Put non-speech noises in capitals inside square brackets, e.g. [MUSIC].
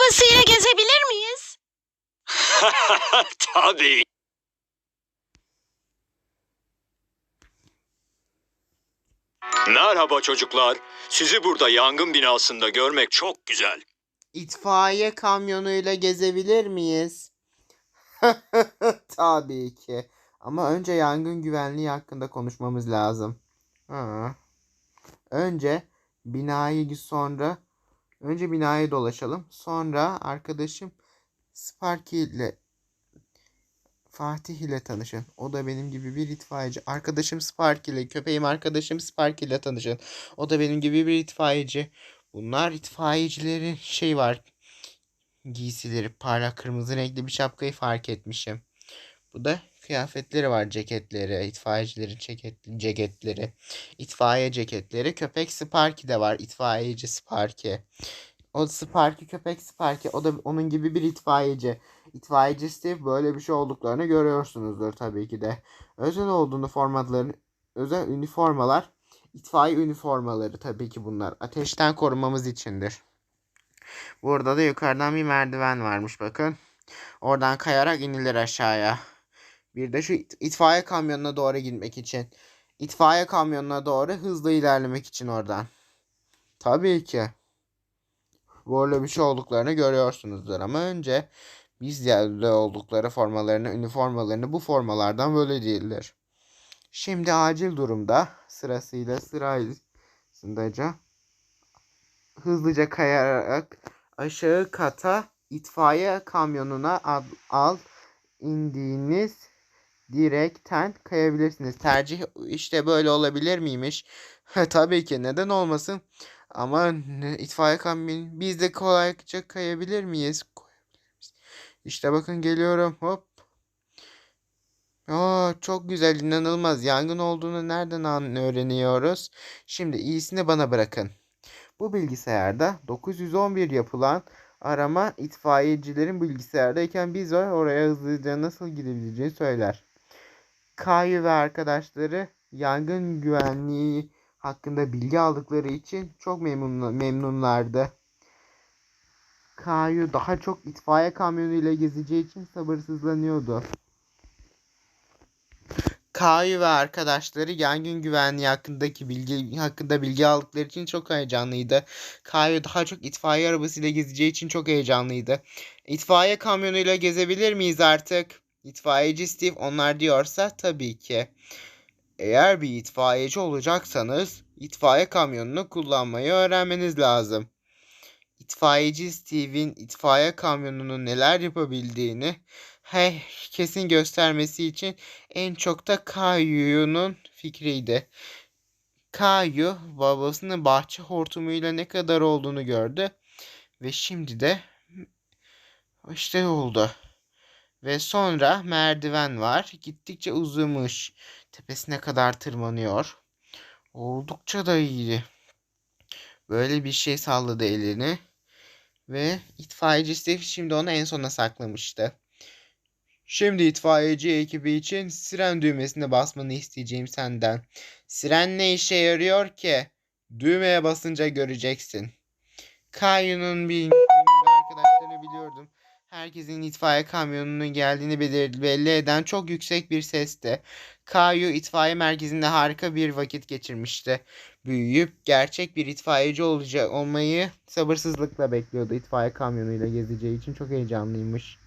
arabasıyla gezebilir miyiz? [LAUGHS] Tabii. Merhaba çocuklar. Sizi burada yangın binasında görmek çok güzel. İtfaiye kamyonuyla gezebilir miyiz? [LAUGHS] Tabii ki. Ama önce yangın güvenliği hakkında konuşmamız lazım. Ha. Önce binayı sonra önce binayı dolaşalım. Sonra arkadaşım Sparky ile Fatih ile tanışın. O da benim gibi bir itfaiyeci. Arkadaşım Sparky ile, köpeğim arkadaşım Sparky ile tanışın. O da benim gibi bir itfaiyeci. Bunlar itfaiyecilerin şey var. Giysileri parlak kırmızı renkli bir şapkayı fark etmişim. Bu da kıyafetleri var ceketleri, itfaiyecilerin ceket, ceketleri, itfaiye ceketleri. Köpek Sparky de var, itfaiyeci Sparky. O Sparky köpek Sparky, o da onun gibi bir itfaiyeci. İtfaiyeci Steve böyle bir şey olduklarını görüyorsunuzdur tabii ki de. Özel olduğunu formatların, özel üniformalar İtfaiye üniformaları tabii ki bunlar. Ateşten korumamız içindir. Burada da yukarıdan bir merdiven varmış bakın. Oradan kayarak inilir aşağıya. Bir de şu it- itfaiye kamyonuna doğru gitmek için. İtfaiye kamyonuna doğru hızlı ilerlemek için oradan. Tabii ki. Böyle bir şey olduklarını görüyorsunuzdur ama önce bizlerde oldukları formalarını, üniformalarını bu formalardan böyle değildir. Şimdi acil durumda sırasıyla sırasındaca hızlıca kayarak aşağı kata itfaiye kamyonuna al, al indiğiniz direkten kayabilirsiniz. Tercih işte böyle olabilir miymiş? [LAUGHS] Tabii ki neden olmasın? Ama itfaiye kamyonu biz de kolayca kayabilir miyiz? Koyabiliriz. İşte bakın geliyorum hop. Aa, çok güzel, inanılmaz. Yangın olduğunu nereden öğreniyoruz? Şimdi iyisini bana bırakın. Bu bilgisayarda 911 yapılan arama itfaiyecilerin bilgisayardayken biz oraya hızlıca nasıl gidebileceğini söyler. Kayu ve arkadaşları yangın güvenliği hakkında bilgi aldıkları için çok memnun, memnunlardı. Kayu daha çok itfaiye kamyonuyla gezeceği için sabırsızlanıyordu. Kayu ve arkadaşları yangın güvenliği hakkındaki bilgi hakkında bilgi aldıkları için çok heyecanlıydı. Kayu daha çok itfaiye arabasıyla gezeceği için çok heyecanlıydı. İtfaiye kamyonuyla gezebilir miyiz artık? İtfaiyeci Steve onlar diyorsa tabii ki. Eğer bir itfaiyeci olacaksanız itfaiye kamyonunu kullanmayı öğrenmeniz lazım. İtfaiyeci Steve'in itfaiye kamyonunun neler yapabildiğini herkesin göstermesi için en çok da Kayu'nun fikriydi. Kayu babasının bahçe hortumuyla ne kadar olduğunu gördü ve şimdi de işte oldu. Ve sonra merdiven var. Gittikçe uzamış. Tepesine kadar tırmanıyor. Oldukça da iyiydi. Böyle bir şey salladı elini. Ve itfaiyeci Steve şimdi onu en sona saklamıştı. Şimdi itfaiyeci ekibi için siren düğmesine basmanı isteyeceğim senden. Siren ne işe yarıyor ki? Düğmeye basınca göreceksin. Kayu'nun bir arkadaşlarını biliyordum. Herkesin itfaiye kamyonunun geldiğini belli eden çok yüksek bir sesti. Kayu itfaiye merkezinde harika bir vakit geçirmişti. Büyüyüp gerçek bir itfaiyeci olacak olmayı sabırsızlıkla bekliyordu. İtfaiye kamyonuyla gezeceği için çok heyecanlıymış.